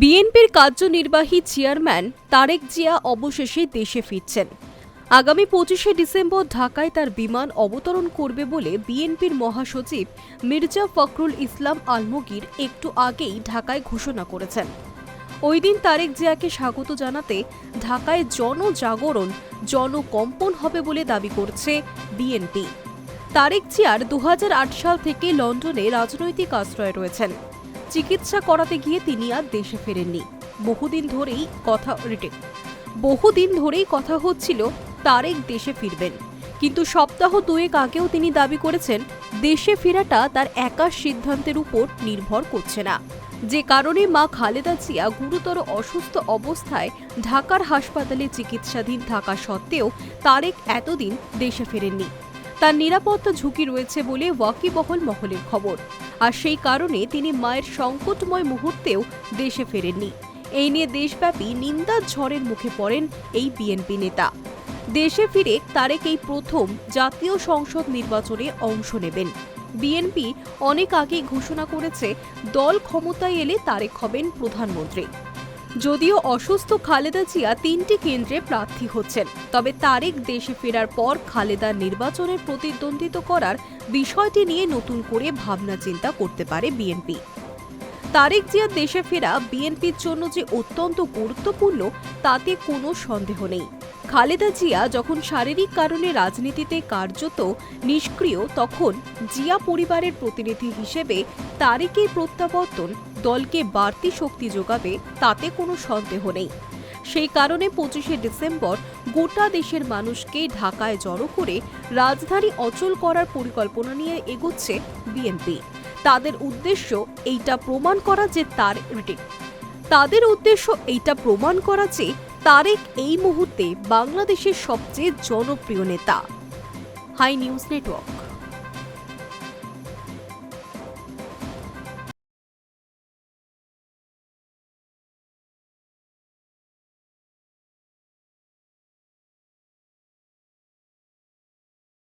বিএনপির কার্যনির্বাহী চেয়ারম্যান তারেক জিয়া অবশেষে দেশে ফিরছেন। আগামী পঁচিশে ডিসেম্বর ঢাকায় তার বিমান অবতরণ করবে বলে বিএনপির মহাসচিব মির্জা ফখরুল ইসলাম আলমগীর একটু আগেই ঢাকায় ঘোষণা করেছেন। ওই দিন তারেক জিয়াকে স্বাগত জানাতে ঢাকায় জনজাগরণ, জনকম্পন হবে বলে দাবি করছে বিএনপি। তারেক জিয়ার দু হাজার আট সাল থেকে লন্ডনে রাজনৈতিক আশ্রয় রয়েছেন। চিকিৎসা করাতে গিয়ে তিনি আর দেশে ফেরেননি। বহুদিন ধরেই কথা রিটেক বহুদিন ধরেই কথা হচ্ছিল তারেক দেশে ফিরবেন। কিন্তু সপ্তাহ দুয়েক আগেও তিনি দাবি করেছেন, দেশে ফেরাটা তার একার সিদ্ধান্তের উপর নির্ভর করছে না। যে কারণে মা খালেদা জিয়া গুরুতর অসুস্থ অবস্থায় ঢাকার হাসপাতালে চিকিৎসাধীন থাকা সত্ত্বেও তারেক এতদিন দেশে ফেরেননি। তার নিরাপত্তা ঝুঁকি রয়েছে বলে ওয়াকিবহল মহলের খবর। আর সেই কারণে তিনি মায়ের সংকটময় মুহূর্তেও দেশে ফেরেননি। এই নিয়ে দেশব্যাপী নিন্দার ঝড়ের মুখে পড়েন এই বিএনপি নেতা। দেশে ফিরে তারেক এই প্রথম জাতীয় সংসদ নির্বাচনে অংশ নেবেন। বিএনপি অনেক আগেই ঘোষণা করেছে, দল ক্ষমতায় এলে তারেক হবেন প্রধানমন্ত্রী। যদিও অসুস্থ খালেদা জিয়া তিনটি কেন্দ্রে প্রার্থী হচ্ছেন, তবে তারেক দেশে ফেরার পর খালেদা নির্বাচনের প্রতিদ্বন্দ্বিতা করার বিষয়টি নিয়ে নতুন করে ভাবনা চিন্তা করতে পারে বিএনপি। তারেক জিয়া দেশে ফেরা বিএনপির জন্য যে অত্যন্ত গুরুত্বপূর্ণ, তাতে কোনো সন্দেহ নেই। খালেদা জিয়া যখন শারীরিক কারণে রাজনীতিতে কার্যত নিষ্ক্রিয়, তখন জিয়া পরিবারের প্রতিনিধি হিসেবে তারেকের প্রত্যাবর্তন দলকে বাড়তি শক্তি যোগাবে তাতে কোনো সন্দেহ নেই। সেই কারণে পঁচিশে ডিসেম্বর গোটা দেশের মানুষকে ঢাকায় জড়ো করে রাজধানী অচল করার পরিকল্পনা নিয়ে এগোচ্ছে বিএনপি। তাদের উদ্দেশ্য এইটা প্রমাণ করা যে তার তাদের উদ্দেশ্য এইটা প্রমাণ করা যে তারেক এই মুহূর্তে বাংলাদেশের সবচেয়ে জনপ্রিয় নেতা। High news network.